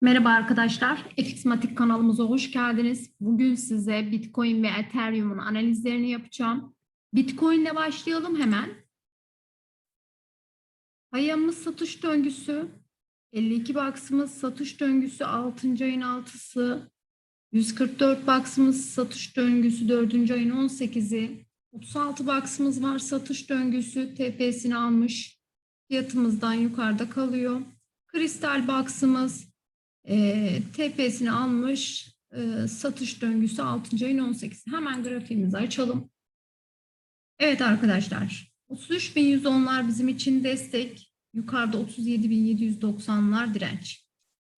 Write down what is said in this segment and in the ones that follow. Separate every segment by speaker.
Speaker 1: Merhaba arkadaşlar, Efismatik kanalımıza hoş geldiniz. Bugün size Bitcoin ve Ethereum'un analizlerini yapacağım. Bitcoin ile başlayalım hemen. Hayamız satış döngüsü, 52 baksımız satış döngüsü 6. ayın 6'sı, 144 baksımız satış döngüsü 4. ayın 18'i, 36 baksımız var satış döngüsü TP'sini almış, fiyatımızdan yukarıda kalıyor. Kristal baksımız e, TP'sini almış e, satış döngüsü 6. ayın 18. Hemen grafiğimizi açalım. Evet arkadaşlar 33.110'lar bizim için destek. Yukarıda 37.790'lar direnç.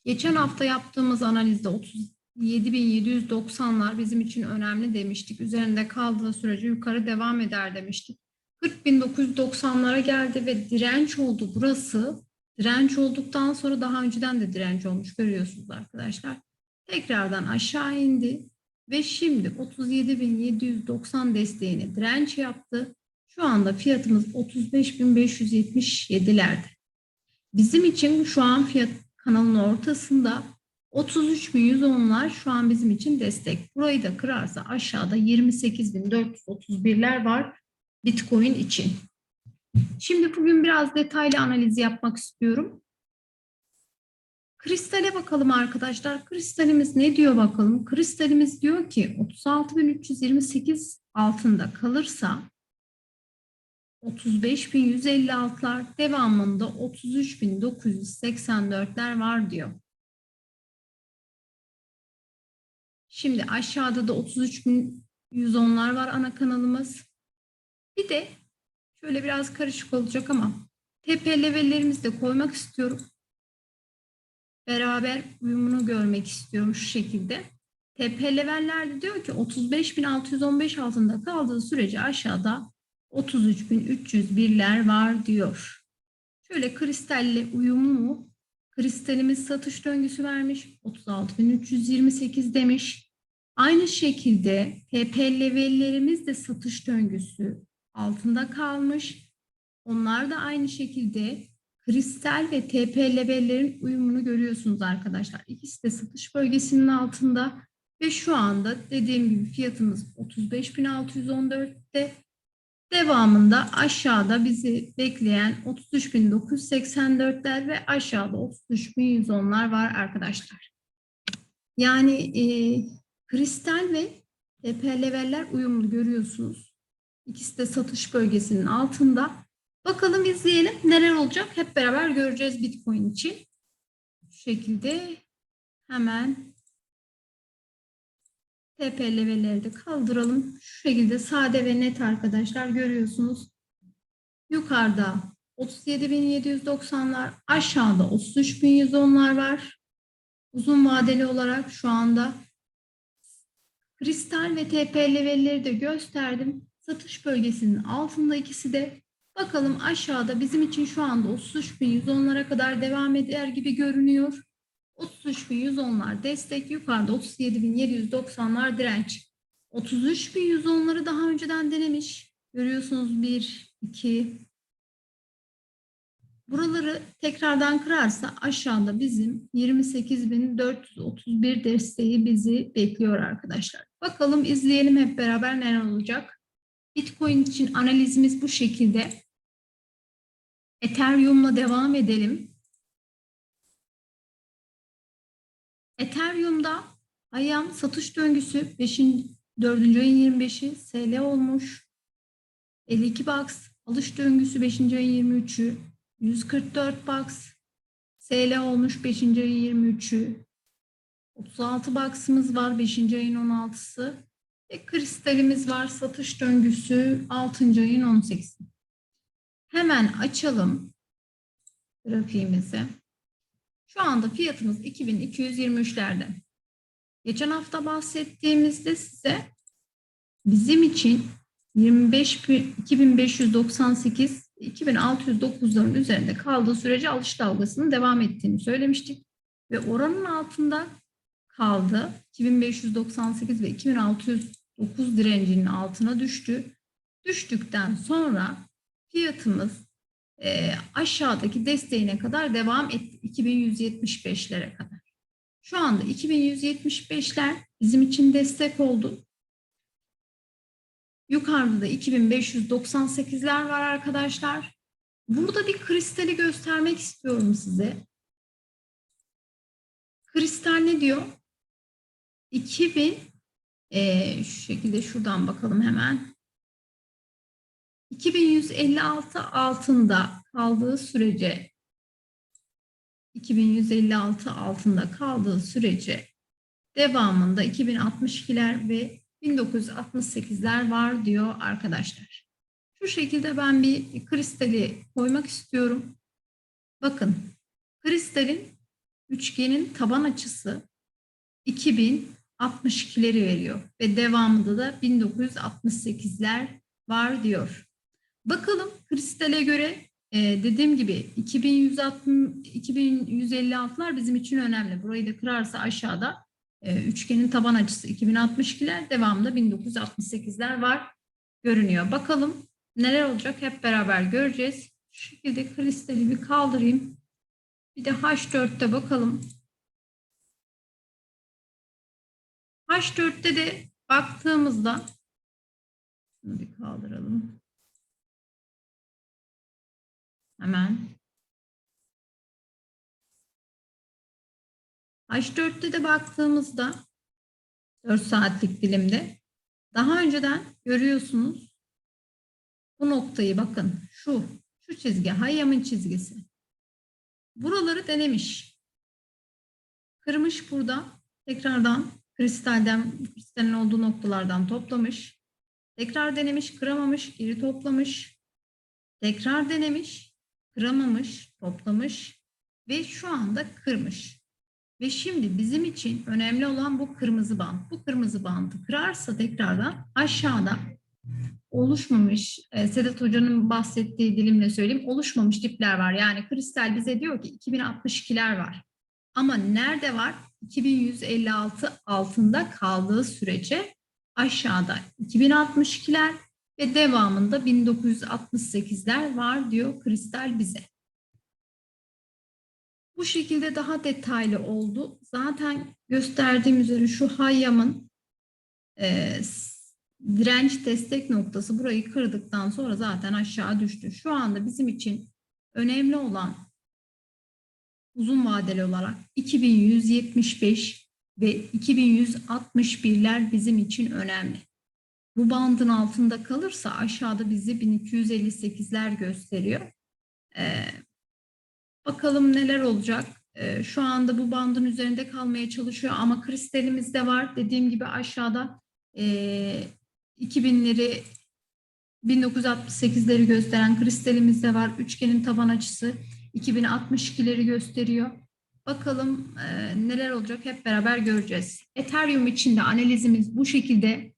Speaker 1: Geçen hafta yaptığımız analizde 37.790'lar bizim için önemli demiştik. Üzerinde kaldığı sürece yukarı devam eder demiştik. 40.990'lara geldi ve direnç oldu burası. Direnç olduktan sonra daha önceden de direnç olmuş görüyorsunuz arkadaşlar. Tekrardan aşağı indi ve şimdi 37.790 desteğini direnç yaptı. Şu anda fiyatımız 35.577'lerde. Bizim için şu an fiyat kanalın ortasında 33.110'lar şu an bizim için destek. Burayı da kırarsa aşağıda 28.431'ler var Bitcoin için. Şimdi bugün biraz detaylı analiz yapmak istiyorum. Kristale bakalım arkadaşlar. Kristalimiz ne diyor bakalım? Kristalimiz diyor ki 36.328 altında kalırsa 35.156'lar devamında 33.984'ler var diyor. Şimdi aşağıda da 33.110'lar var ana kanalımız. Bir de Şöyle biraz karışık olacak ama TP levellerimizi de koymak istiyorum. Beraber uyumunu görmek istiyorum şu şekilde. TP levellerde diyor ki 35.615 altında kaldığı sürece aşağıda 33.301'ler var diyor. Şöyle kristalle uyumlu mu? Kristalimiz satış döngüsü vermiş. 36.328 demiş. Aynı şekilde TP levellerimiz de satış döngüsü altında kalmış. Onlar da aynı şekilde kristal ve TP levellerin uyumunu görüyorsunuz arkadaşlar. İkisi de satış bölgesinin altında ve şu anda dediğim gibi fiyatımız 35.614'te. Devamında aşağıda bizi bekleyen 33.984'ler ve aşağıda 33.110'lar var arkadaşlar. Yani e, kristal ve TP leveller uyumlu görüyorsunuz. İkisi de satış bölgesinin altında. Bakalım izleyelim neler olacak hep beraber göreceğiz Bitcoin için. Şu şekilde hemen TP levelleri de kaldıralım. Şu şekilde sade ve net arkadaşlar görüyorsunuz. Yukarıda 37.790'lar, aşağıda 33.110'lar var. Uzun vadeli olarak şu anda kristal ve TP levelleri de gösterdim satış bölgesinin altında ikisi de. Bakalım aşağıda bizim için şu anda 33.110'lara kadar devam eder gibi görünüyor. 33.110'lar destek, yukarıda 37.790'lar direnç. 33.110'ları daha önceden denemiş. Görüyorsunuz 1, 2. Buraları tekrardan kırarsa aşağıda bizim 28.431 desteği bizi bekliyor arkadaşlar. Bakalım izleyelim hep beraber neler olacak. Bitcoin için analizimiz bu şekilde. Ethereum'la devam edelim. Ethereum'da ayağım satış döngüsü 5. 4. ayın 25'i SL olmuş. 52 box alış döngüsü 5. ayın 23'ü 144 box SL olmuş 5. ayın 23'ü 36 box'ımız var 5. ayın 16'sı ve kristalimiz var satış döngüsü 6. ayın 18. Hemen açalım grafiğimizi. Şu anda fiyatımız 2223'lerde. Geçen hafta bahsettiğimizde size bizim için 25 2598 2609'ların üzerinde kaldığı sürece alış dalgasının devam ettiğini söylemiştik ve oranın altında kaldı. 2598 ve 2609 direncinin altına düştü. Düştükten sonra fiyatımız e, aşağıdaki desteğine kadar devam etti. 2175'lere kadar. Şu anda 2175'ler bizim için destek oldu. Yukarıda da 2598'ler var arkadaşlar. Burada bir kristali göstermek istiyorum size. Kristal ne diyor? 2000 eee, şu şekilde şuradan bakalım hemen. 2156 altında kaldığı sürece 2156 altında kaldığı sürece devamında 2062'ler ve 1968'ler var diyor arkadaşlar. Şu şekilde ben bir kristali koymak istiyorum. Bakın kristalin üçgenin taban açısı 2062'leri veriyor ve devamında da 1968'ler var diyor. Bakalım kristale göre e, dediğim gibi 2160 2156'lar bizim için önemli. Burayı da kırarsa aşağıda e, üçgenin taban açısı 2062'ler devamında 1968'ler var görünüyor. Bakalım neler olacak hep beraber göreceğiz. Şu şekilde kristali bir kaldırayım. Bir de H4'te bakalım. H4'te de baktığımızda şunu bir kaldıralım. Hemen. H4'te de baktığımızda 4 saatlik dilimde daha önceden görüyorsunuz bu noktayı bakın şu şu çizgi Hayyam'ın çizgisi. Buraları denemiş. Kırmış burada tekrardan kristalden kristalin olduğu noktalardan toplamış. Tekrar denemiş, kıramamış, geri toplamış. Tekrar denemiş, kıramamış, toplamış ve şu anda kırmış. Ve şimdi bizim için önemli olan bu kırmızı bant. Bu kırmızı bandı kırarsa tekrardan aşağıda oluşmamış, e, Sedat Hoca'nın bahsettiği dilimle söyleyeyim, oluşmamış dipler var. Yani kristal bize diyor ki 2062'ler var. Ama nerede var? 2156 altında kaldığı sürece aşağıda 2062'ler ve devamında 1968'ler var diyor kristal bize. Bu şekilde daha detaylı oldu. Zaten gösterdiğim üzere şu hayyamın e, direnç destek noktası burayı kırdıktan sonra zaten aşağı düştü. Şu anda bizim için önemli olan uzun vadeli olarak 2175 ve 2161'ler bizim için önemli. Bu bandın altında kalırsa aşağıda bizi 1258'ler gösteriyor. Ee, bakalım neler olacak. Ee, şu anda bu bandın üzerinde kalmaya çalışıyor ama kristalimiz de var. Dediğim gibi aşağıda e, 2000'leri 1968'leri gösteren kristalimiz de var. Üçgenin taban açısı 2062'leri gösteriyor. Bakalım e, neler olacak hep beraber göreceğiz. Ethereum için de analizimiz bu şekilde.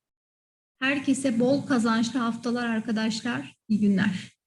Speaker 1: Herkese bol kazançlı haftalar arkadaşlar. İyi günler.